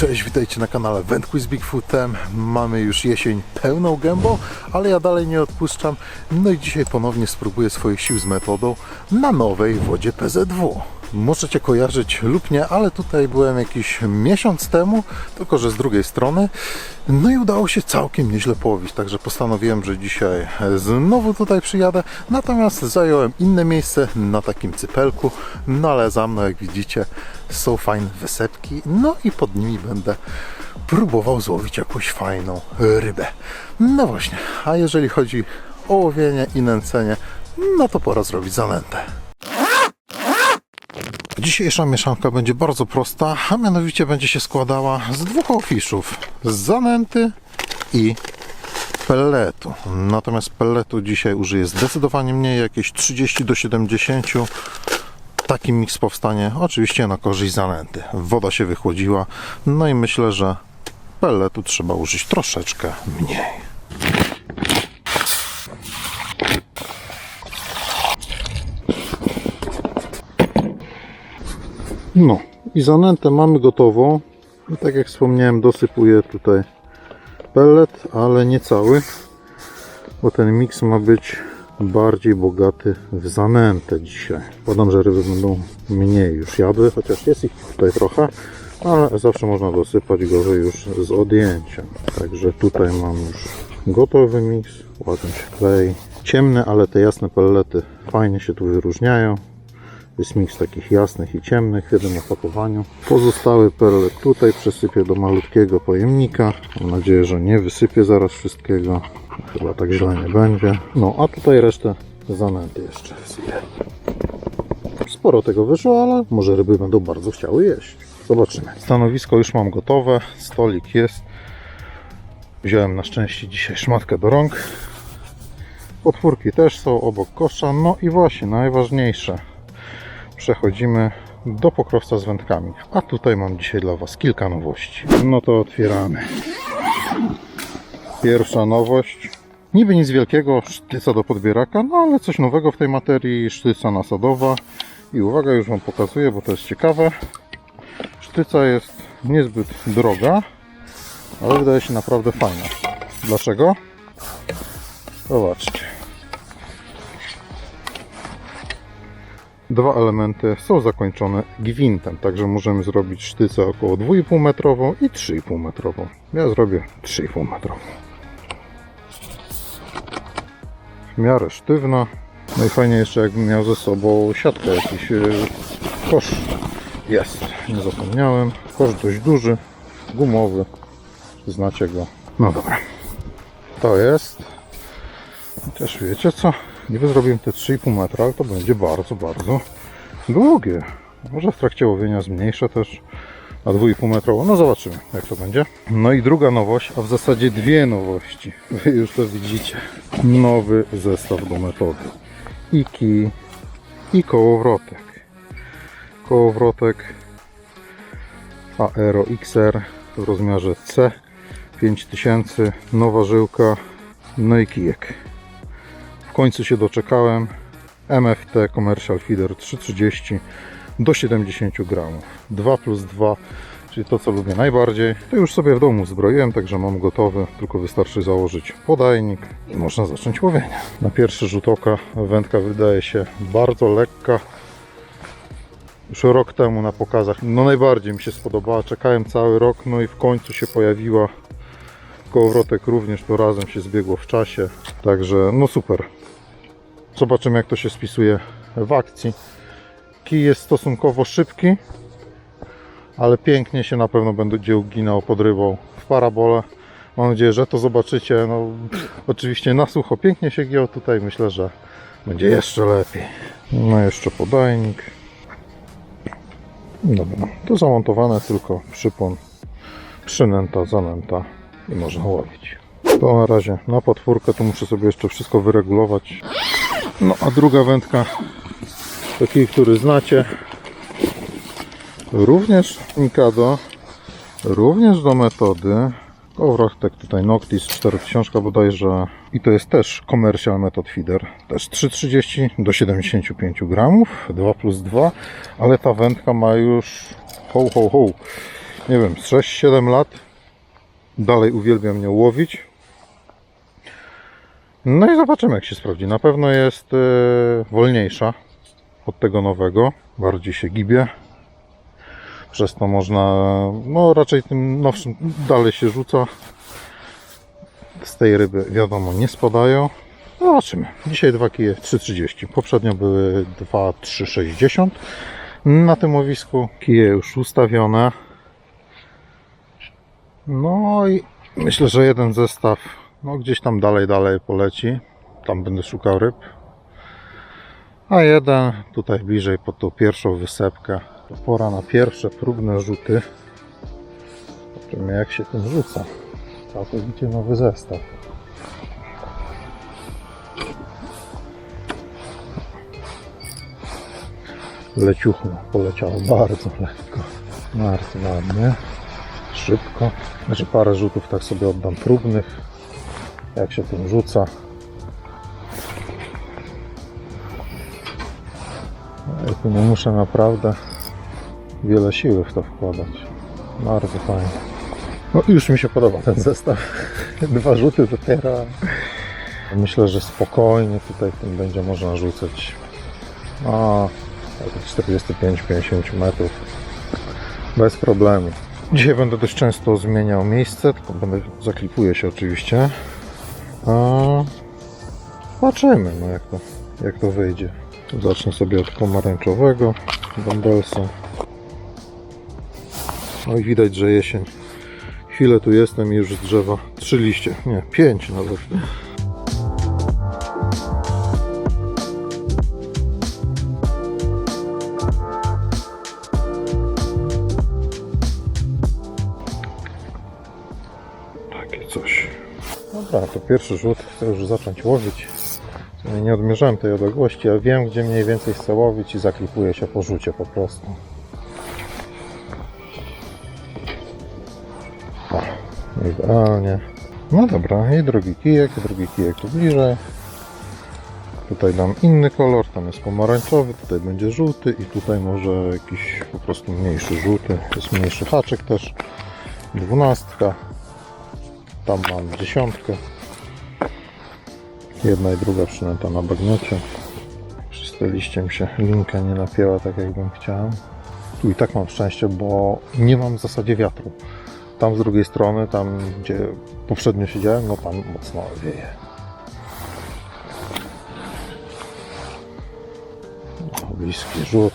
Cześć, witajcie na kanale Wędkuj z Bigfootem. Mamy już jesień pełną gębą, ale ja dalej nie odpuszczam. No i dzisiaj ponownie spróbuję swoich sił z metodą na nowej wodzie PZW. Możecie kojarzyć lub nie, ale tutaj byłem jakiś miesiąc temu, tylko że z drugiej strony. No i udało się całkiem nieźle połowić, także postanowiłem, że dzisiaj znowu tutaj przyjadę. Natomiast zająłem inne miejsce na takim cypelku, no ale za mną, jak widzicie, są fajne wysepki, no i pod nimi będę próbował złowić jakąś fajną rybę. No właśnie, a jeżeli chodzi o łowienie i nęcenie, no to pora zrobić zanętę. Dzisiejsza mieszanka będzie bardzo prosta, a mianowicie będzie się składała z dwóch ofiszów. Z zanęty i pelletu. Natomiast pelletu dzisiaj użyję zdecydowanie mniej, jakieś 30 do 70. Taki miks powstanie oczywiście na korzyść zanęty. Woda się wychłodziła, no i myślę, że pelletu trzeba użyć troszeczkę mniej. No i zanętę mamy gotową. I tak jak wspomniałem, dosypuję tutaj pellet, ale nie cały, bo ten miks ma być bardziej bogaty w zanętę dzisiaj. Podam, że ryby będą mniej już jadły, chociaż jest ich tutaj trochę, ale zawsze można dosypać go już z odjęciem. Także tutaj mam już gotowy miks, ładnie się klei. Ciemne, ale te jasne pellety fajnie się tu wyróżniają. Jest miks takich jasnych i ciemnych w jednym opakowaniu. Pozostały pellet tutaj przesypię do malutkiego pojemnika. Mam nadzieję, że nie wysypię zaraz wszystkiego. Chyba tak źle nie będzie. No a tutaj resztę zanęty jeszcze wsypię. Sporo tego wyszło, ale może ryby będą bardzo chciały jeść. Zobaczymy. Stanowisko już mam gotowe. Stolik jest. Wziąłem na szczęście dzisiaj szmatkę do rąk. Potwórki też są obok kosza. No i właśnie najważniejsze przechodzimy do pokrowca z wędkami. A tutaj mam dzisiaj dla Was kilka nowości. No to otwieramy. Pierwsza nowość. Niby nic wielkiego, sztyca do podbieraka, no ale coś nowego w tej materii, sztyca nasadowa. I uwaga, już Wam pokazuję, bo to jest ciekawe. Sztyca jest niezbyt droga, ale wydaje się naprawdę fajna. Dlaczego? Zobaczcie. Dwa elementy są zakończone gwintem, także możemy zrobić sztycę około 2,5 metrową i 3,5 metrową. Ja zrobię 3,5 metrową. W miarę sztywna. No i fajnie jeszcze jakbym miał ze sobą siatkę, jakiś yy, kosz. Jest, nie zapomniałem. Kosz dość duży, gumowy. Znacie go. No dobra. To jest. Też wiecie co? Niby zrobiłem te 3,5 metra, ale to będzie bardzo, bardzo długie. Może w trakcie łowienia zmniejszę też na 2,5 metrową. No zobaczymy jak to będzie. No i druga nowość, a w zasadzie dwie nowości. Wy już to widzicie. Nowy zestaw do metody. I kij, i kołowrotek. Kołowrotek Aero XR w rozmiarze C 5000, nowa żyłka, no i kijek. W końcu się doczekałem. MFT Commercial Feeder 330 do 70 gramów. 2 plus 2, czyli to co lubię najbardziej. To już sobie w domu zbroiłem, także mam gotowy. Tylko wystarczy założyć podajnik i można zacząć łowienie. Na pierwszy rzut oka wędka wydaje się bardzo lekka. Już rok temu na pokazach, no najbardziej mi się spodobała. Czekałem cały rok, no i w końcu się pojawiła. Kołowrotek również to razem się zbiegło w czasie. Także no super. Zobaczymy jak to się spisuje w akcji. Kij jest stosunkowo szybki, ale pięknie się na pewno będzie uginał pod rybą w parabolę. Mam nadzieję, że to zobaczycie. No, oczywiście na sucho pięknie się giął tutaj. Myślę, że będzie jeszcze lepiej. No jeszcze podajnik. Dobra, to zamontowane tylko przypon, przynęta, zanęta i można łowić. To na razie na potwórkę to muszę sobie jeszcze wszystko wyregulować. No a druga wędka taki, który znacie również Mikado również do metody Kołowrotek tutaj Noctis 4000 bodajże i to jest też Commercial Method Feeder też 3,30 do 75 gramów 2 plus 2 ale ta wędka ma już ho ho ho nie wiem, z 6-7 lat. Dalej uwielbiam nią łowić. No i zobaczymy jak się sprawdzi. Na pewno jest e, wolniejsza od tego nowego. Bardziej się gibie. Przez to można, no raczej tym nowszym dalej się rzuca. Z tej ryby wiadomo nie spadają. Zobaczymy. Dzisiaj dwa kije 3,30. Poprzednio były 2,360. Na tym łowisku kije już ustawione. No i myślę, że jeden zestaw no gdzieś tam dalej, dalej poleci. Tam będę szukał ryb. A jeden tutaj bliżej pod tą pierwszą wysepkę. To pora na pierwsze próbne rzuty. Zobaczymy jak się tym rzuca. Całkowicie nowy zestaw. Leciuchno poleciało bardzo lekko. Bardzo ładnie. Szybko. Znaczy parę rzutów tak sobie oddam próbnych. Jak się tym rzuca. Ja tu nie muszę naprawdę wiele siły w to wkładać. Bardzo fajnie. No już mi się podoba ten zestaw. Dwa rzuty dopiero. Myślę, że spokojnie tutaj tym będzie można rzucać. A, tak 45-50 metrów. Bez problemu. Dzisiaj będę dość często zmieniał miejsce, tylko będę zaklipuję się oczywiście. A zobaczymy no jak to, jak to wyjdzie. Zacznę sobie od pomarańczowego bąbelsa. No i widać, że jesień. Chwilę tu jestem i już z drzewa trzy liście, nie, pięć nawet. To pierwszy rzut. Chcę już zacząć łowić. Nie odmierzałem tej odległości, ale wiem, gdzie mniej więcej chcę łowić i zaklipuję się po rzucie po prostu. O, idealnie. No dobra, i drugi kijek, drugi kijek tu bliżej. Tutaj dam inny kolor, tam jest pomarańczowy, tutaj będzie żółty i tutaj może jakiś po prostu mniejszy żółty. Jest mniejszy haczyk też. Dwunastka. Tam mam dziesiątkę. Jedna i druga przynęta na bagniocie. Przez te liście mi się linka nie napięła tak jakbym chciał. Tu i tak mam szczęście, bo nie mam w zasadzie wiatru. Tam z drugiej strony, tam gdzie poprzednio siedziałem, no tam mocno wieje. Bliski rzut.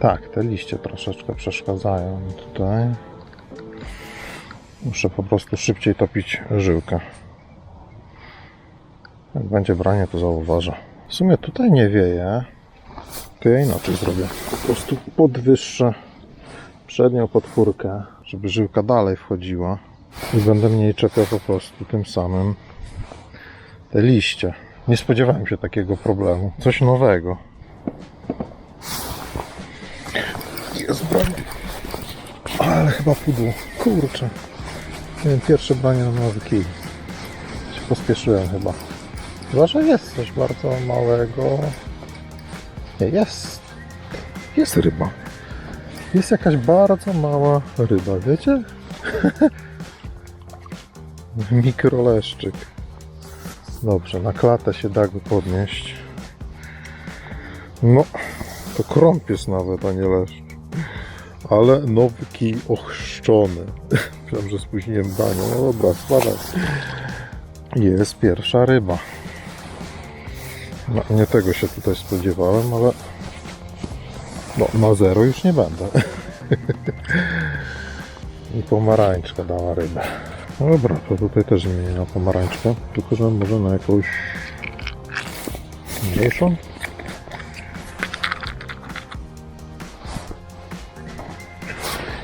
Tak, te liście troszeczkę przeszkadzają tutaj. Muszę po prostu szybciej topić żyłkę. Jak będzie branie, to zauważę. W sumie tutaj nie wieje. To ja inaczej zrobię. Po prostu podwyższę przednią podpórkę, żeby żyłka dalej wchodziła. I będę mniej czepiał po prostu tym samym te liście. Nie spodziewałem się takiego problemu. Coś nowego. Jest branie. Ale chyba pudło. Kurczę. Pierwsze branie na nowy kij. Się pospieszyłem chyba. Chyba, że jest coś bardzo małego. Nie, jest. Jest ryba. Jest jakaś bardzo mała ryba, wiecie? Mikroleszczyk. Dobrze, na klatę się da go podnieść. No, to krąpiec nawet, a nie leszcz. Ale nowy kij ochrzczony. Myślałem, że spóźniłem danie. No dobra, spadaj. Jest pierwsza ryba. No, nie tego się tutaj spodziewałem, ale no, na zero już nie będę. I pomarańczka dała rybę. No dobra, to tutaj też zmienię na pomarańczkę, tylko że może na jakąś mniejszą.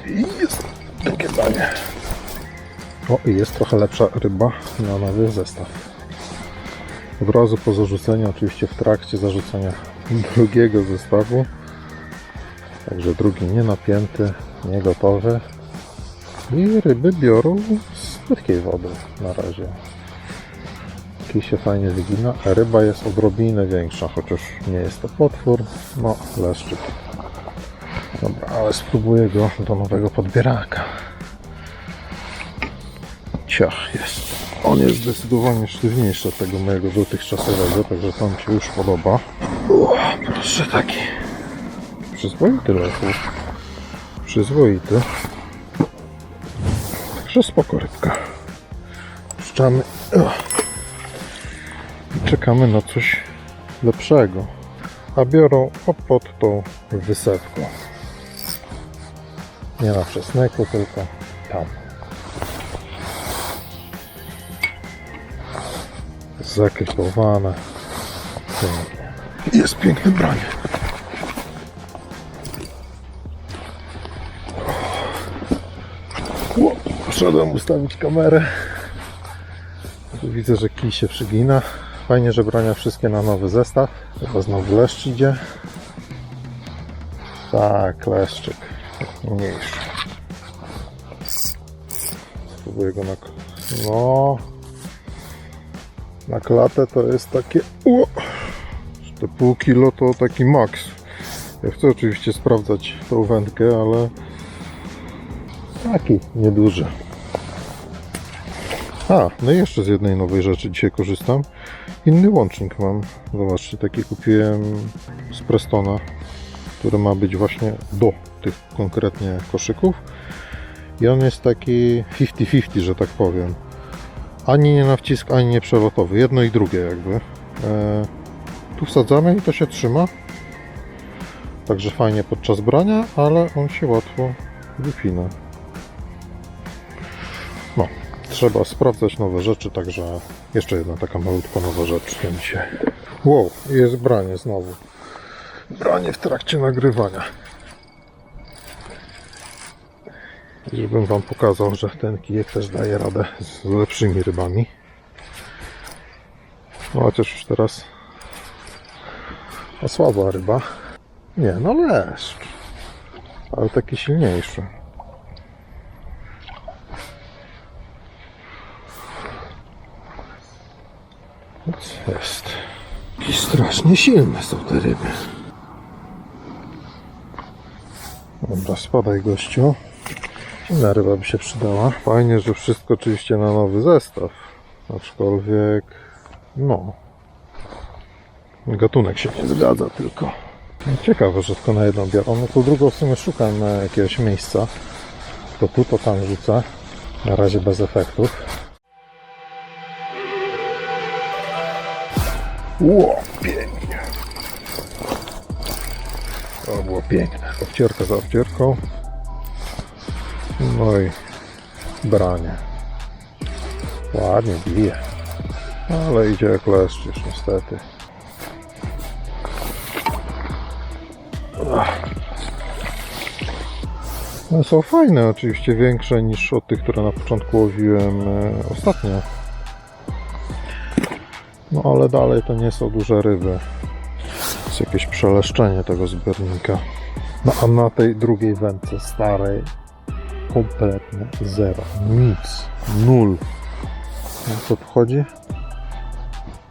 I jest drugie danie. O, i jest trochę lepsza ryba na nowy zestaw. Od razu po zarzuceniu, oczywiście w trakcie zarzucenia drugiego zestawu. Także drugi nie napięty, nie gotowy. I ryby biorą z płytkiej wody na razie. Kij się fajnie wygina, a ryba jest odrobinę większa, chociaż nie jest to potwór. No, leszczyk. Dobra, ale spróbuję go do nowego podbieraka. Ciach, jest. On jest zdecydowanie sztywniejszy od tego mojego dotychczasowego, także to mi się już podoba. O, proszę taki. Przyzwoity lechów. Przyzwoity. Także spoko rybka. Puszczamy. Czekamy na coś lepszego. A biorą pod tą wysepką. Nie na przesmyku, tylko tam. Zakrypowane. Pięknie. Jest piękne branie. O, Poszedłem ustawić kamerę. Tu widzę, że kij się przygina. Fajnie, że brania wszystkie na nowy zestaw. Chyba znowu leszcz idzie. Tak, leszczyk. Mniejszy. Spróbuję go na... No... Na klatę to jest takie... O! Te pół kilo to taki maks. Ja chcę oczywiście sprawdzać tą wędkę, ale... Taki nieduży. A, no i jeszcze z jednej nowej rzeczy dzisiaj korzystam. Inny łącznik mam. Zobaczcie, taki kupiłem z Prestona, który ma być właśnie do tych konkretnie koszyków. I on jest taki 50-50, że tak powiem. Ani nie na wcisk, ani nie przelotowy. Jedno i drugie jakby. E, tu wsadzamy i to się trzyma. Także fajnie podczas brania, ale on się łatwo wypina. No, trzeba sprawdzać nowe rzeczy, także jeszcze jedna taka malutka nowa rzecz dzisiaj. Wow, jest branie znowu. Branie w trakcie nagrywania. Żebym Wam pokazał, że ten kijek też daje radę z lepszymi rybami. No chociaż już teraz a słaba ryba. Nie, no leszcz. Ale taki silniejszy. Co jest? I strasznie silne są te ryby. Dobra, spadaj gościu. Inna ryba by się przydała. Fajnie, że wszystko oczywiście na nowy zestaw. Aczkolwiek, no. Gatunek się nie zgadza tylko. Ciekawe, że tylko na jedną biorą. No to drugą w sumie szukam jakiegoś miejsca. To tu, to tam rzucę. Na razie bez efektów. Ło, pięknie. To było piękne. Obcierka za obcierką. No i branie. Ładnie bije. Ale idzie jak leszcz już niestety. No są fajne, oczywiście większe niż od tych, które na początku łowiłem e, ostatnio. No ale dalej to nie są duże ryby. Jest jakieś przeleszczenie tego zbiornika. No a na tej drugiej wędce starej kompletnie zero. Nic. Nul. O co tu chodzi?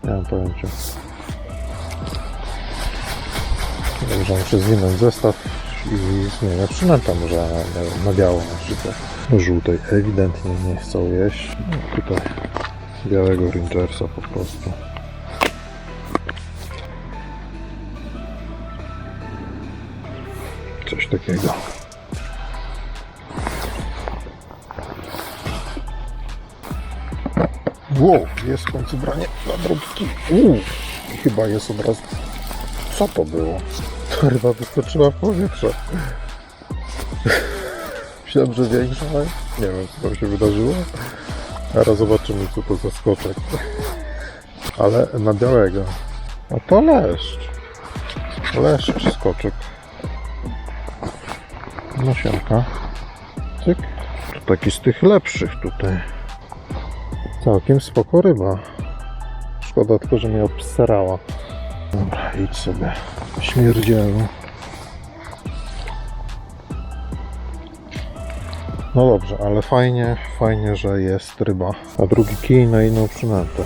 Nie mam pojęcia. Dobrze, muszę zwinąć zestaw i zmienię przynęta może na biało na przykład. Żółtej ewidentnie nie chcą jeść. No, tutaj białego Rangersa po prostu. Coś takiego. Wow, jest w końcu branie na drobki. Uuu, chyba jest od razu. Co to było? Ryba wyskoczyła w powietrze. Myślałem, że większa, ale nie wiem co tam się wydarzyło. Teraz zobaczymy co to za skoczek. Ale na białego. A to leszcz. Leszcz skoczek. Nasienka. Cyk. To taki z tych lepszych tutaj. Całkiem spoko ryba. Szkoda tylko, że mnie obstarała. Dobra, idź sobie. Śmierdzielu. No dobrze, ale fajnie, fajnie, że jest ryba. A drugi kij na inną przynętę.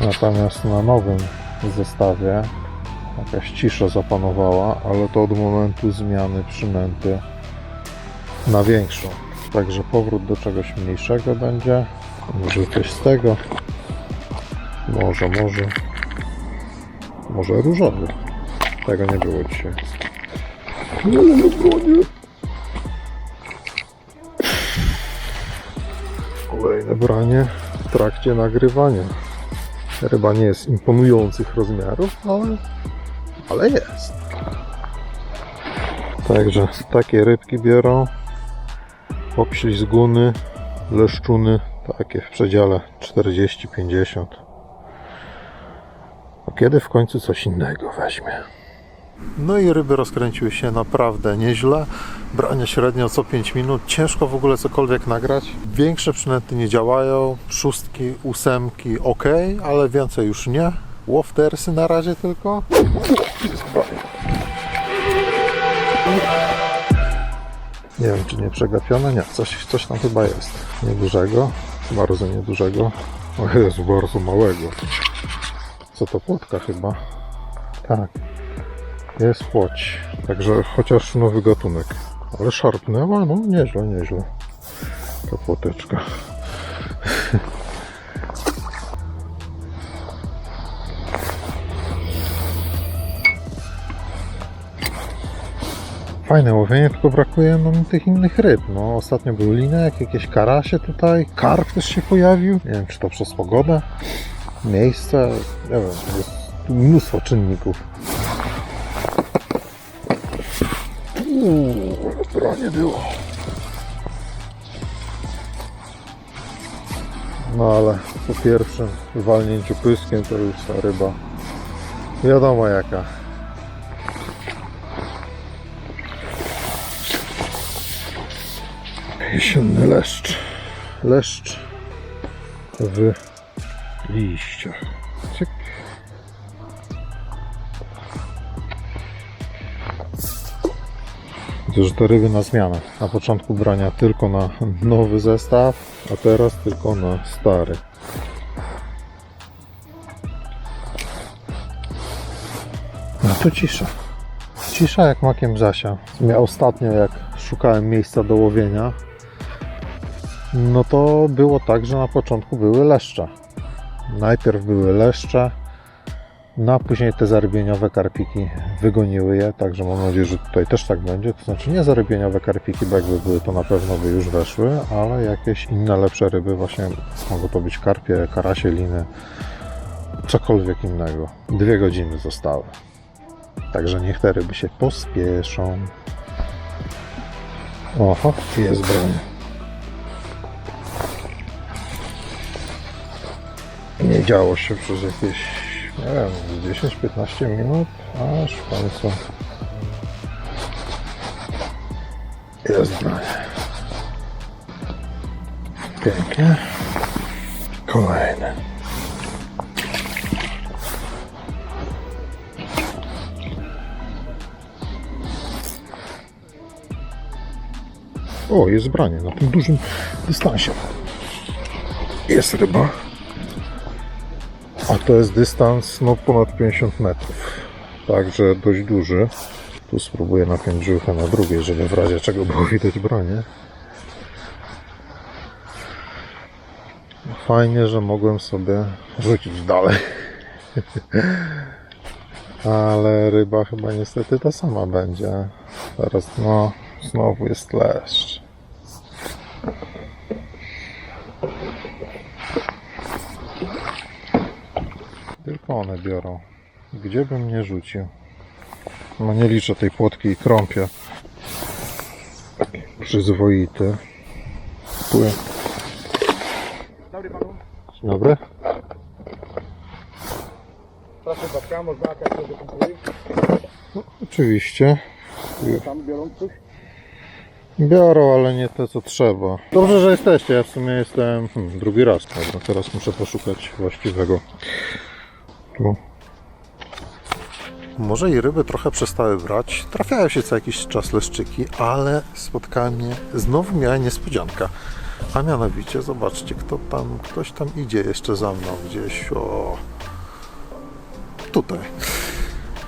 Natomiast na nowym zestawie jakaś cisza zapanowała, ale to od momentu zmiany przynęty na większą. Także powrót do czegoś mniejszego będzie. Może coś z tego. Może, może. Może różowy. Tego nie było dzisiaj. No. Kolejne branie w trakcie nagrywania. Ryba nie jest imponujących rozmiarów, ale, ale jest. Także takie rybki biorą. Poślizguny, leszczuny, takie w przedziale 40-50. A kiedy w końcu coś innego weźmie? No i ryby rozkręciły się naprawdę nieźle. Brania średnio co 5 minut. Ciężko w ogóle cokolwiek nagrać. Większe przynęty nie działają. Szóstki, ósemki ok, ale więcej już nie. Łoftersy na razie tylko. Nie wiem, czy nie przegapione. Nie, coś, coś tam chyba jest. Niedużego. Bardzo niedużego. O Jezu, bardzo małego. Co to płotka chyba? Tak. Jest płoć. Także chociaż nowy gatunek. Ale szarpny, ale no nieźle, nieźle. Ta płoteczka. Fajne łowienie, tylko brakuje nam tych innych ryb. No, ostatnio był linek, jakieś karasie tutaj, karp też się pojawił. Nie wiem, czy to przez pogodę, miejsce, nie wiem, jest tu mnóstwo czynników. Uuu, branie było. No ale po pierwszym walnięciu pyskiem to już ta ryba wiadomo jaka. Jesienny leszcz. Leszcz w liściach. Cyk. Widzę, że te ryby na zmianę. Na początku brania tylko na nowy zestaw, a teraz tylko na stary. No to cisza. Cisza jak makiem Zasia. Ja ostatnio jak szukałem miejsca do łowienia, no to było tak, że na początku były leszcze. Najpierw były leszcze, no a później te zarybieniowe karpiki wygoniły je, także mam nadzieję, że tutaj też tak będzie. To znaczy nie zarybieniowe karpiki, bo jakby były, to na pewno by już weszły, ale jakieś inne lepsze ryby, właśnie mogą to być karpie, karasie, liny, cokolwiek innego. Dwie godziny zostały. Także niech te ryby się pospieszą. Oho, jest broń. Nie działo się przez jakieś, nie wiem, 10-15 minut, aż w końcu jest broń. Pięknie. Kolejny. O, jest branie na tym dużym dystansie. Jest ryba. A to jest dystans no, ponad 50 metrów. Także dość duży. Tu spróbuję napiąć brzuchę na drugiej, żeby w razie czego było widać branie. Fajnie, że mogłem sobie rzucić dalej. Ale ryba chyba niestety ta sama będzie. Teraz no, znowu jest leszcz. One biorą. Gdzie bym nie rzucił? No nie liczę tej płotki i krąpie. Przyzwoity. Płyn. Dobry panu. Dzień dobry. Proszę babka, można jakaś kultury? Oczywiście. Tam biorą coś? Biorą, ale nie te co trzeba. Dobrze, że jesteście. Ja w sumie jestem hmm, drugi raz. Prawda? Teraz muszę poszukać właściwego. Tu. Może i ryby trochę przestały brać. Trafiają się co jakiś czas leszczyki, ale spotkała mnie, znowu miała niespodzianka. A mianowicie, zobaczcie, kto tam, ktoś tam idzie jeszcze za mną gdzieś, o... Tutaj.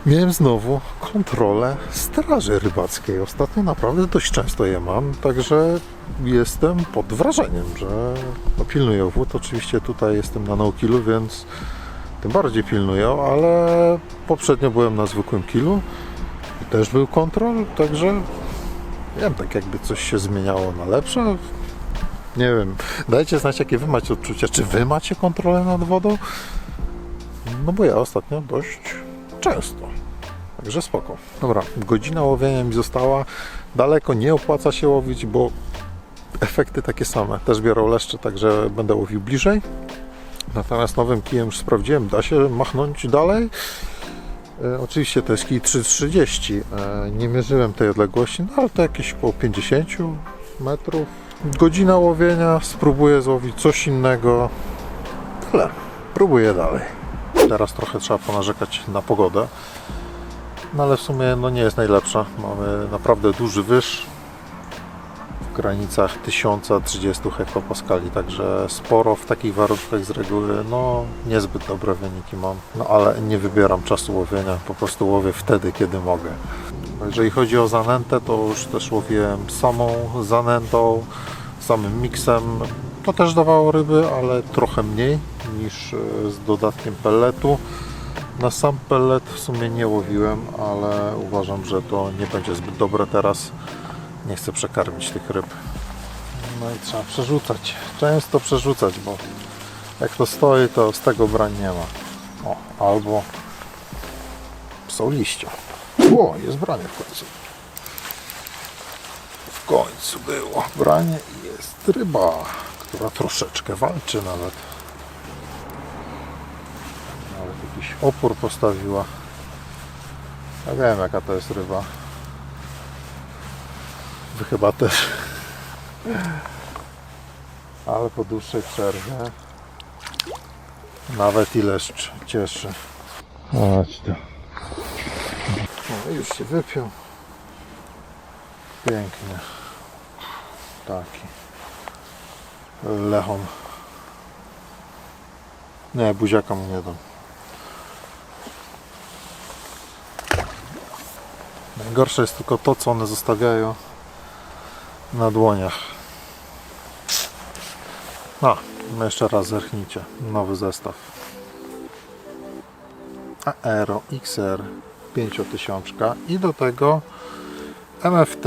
Miałem znowu kontrolę straży rybackiej. Ostatnio naprawdę dość często je mam, także jestem pod wrażeniem, że no, pilnują wód. Oczywiście tutaj jestem na no-killu, więc tym bardziej pilnują, ale poprzednio byłem na zwykłym killu i też był kontrol, także wiem, tak jakby coś się zmieniało na lepsze. Nie wiem, dajcie znać jakie wy macie odczucia, czy wy macie kontrolę nad wodą? No bo ja ostatnio dość często. Także spoko. Dobra, godzina łowienia mi została. Daleko nie opłaca się łowić, bo efekty takie same. Też biorą leszcze, także będę łowił bliżej. Natomiast nowym kijem już sprawdziłem, da się machnąć dalej. E, oczywiście to jest kij 330. E, nie mierzyłem tej odległości, no ale to jakieś około 50 metrów. Godzina łowienia, spróbuję złowić coś innego. Tyle. Próbuję dalej. Teraz trochę trzeba ponarzekać na pogodę. No ale w sumie no nie jest najlepsza. Mamy naprawdę duży wyż granicach 1030 hektopaskali, także sporo w takich warunkach z reguły, no niezbyt dobre wyniki mam. No ale nie wybieram czasu łowienia, po prostu łowię wtedy, kiedy mogę. Jeżeli chodzi o zanętę, to już też łowiłem samą zanętą, samym miksem. To też dawało ryby, ale trochę mniej niż e, z dodatkiem pelletu. Na sam pellet w sumie nie łowiłem, ale uważam, że to nie będzie zbyt dobre teraz. Nie chcę przekarmić tych ryb. No i trzeba przerzucać. Często przerzucać, bo jak to stoi, to z tego brań nie ma. O, albo są liścia. O, jest branie w końcu. W końcu było branie i jest ryba, która troszeczkę walczy nawet. Nawet jakiś opór postawiła. Ja wiem jaka to jest ryba. Wy chyba też. Ale po dłuższej przerwie nawet i leszcz cieszy. Chodź tu. O, już się wypiął. Pięknie. Taki. Lechon. Nie, buziaka mu nie dam. Najgorsze jest tylko to, co one zostawiają na dłoniach. No jeszcze raz zerknijcie. Nowy zestaw. Aero XR 5000 i do tego MFT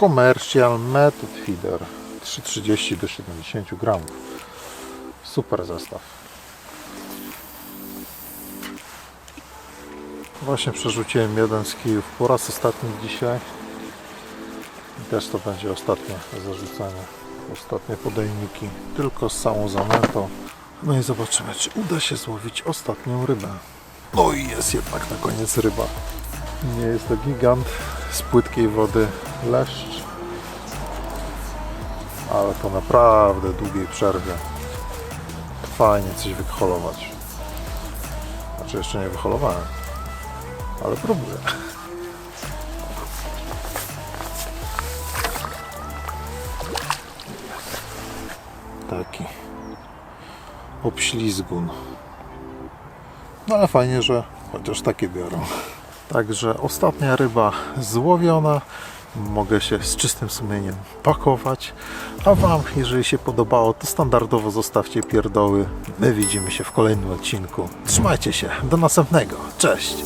Commercial Method Feeder 330 do 70 gramów. Super zestaw. Właśnie przerzuciłem jeden z kijów po raz ostatni dzisiaj. I też to będzie ostatnie zarzucenie. Ostatnie podejmiki. Tylko z całą zanętą. No i zobaczymy, czy uda się złowić ostatnią rybę. No i jest jednak na koniec ryba. Nie jest to gigant z płytkiej wody leszcz. Ale po naprawdę długiej przerwie fajnie coś wyholować. Znaczy jeszcze nie wyholowałem, ale próbuję. Taki obślizgun. No ale fajnie, że chociaż takie biorą. Także ostatnia ryba złowiona. Mogę się z czystym sumieniem pakować. A Wam, jeżeli się podobało, to standardowo zostawcie pierdoły. My widzimy się w kolejnym odcinku. Trzymajcie się. Do następnego. Cześć.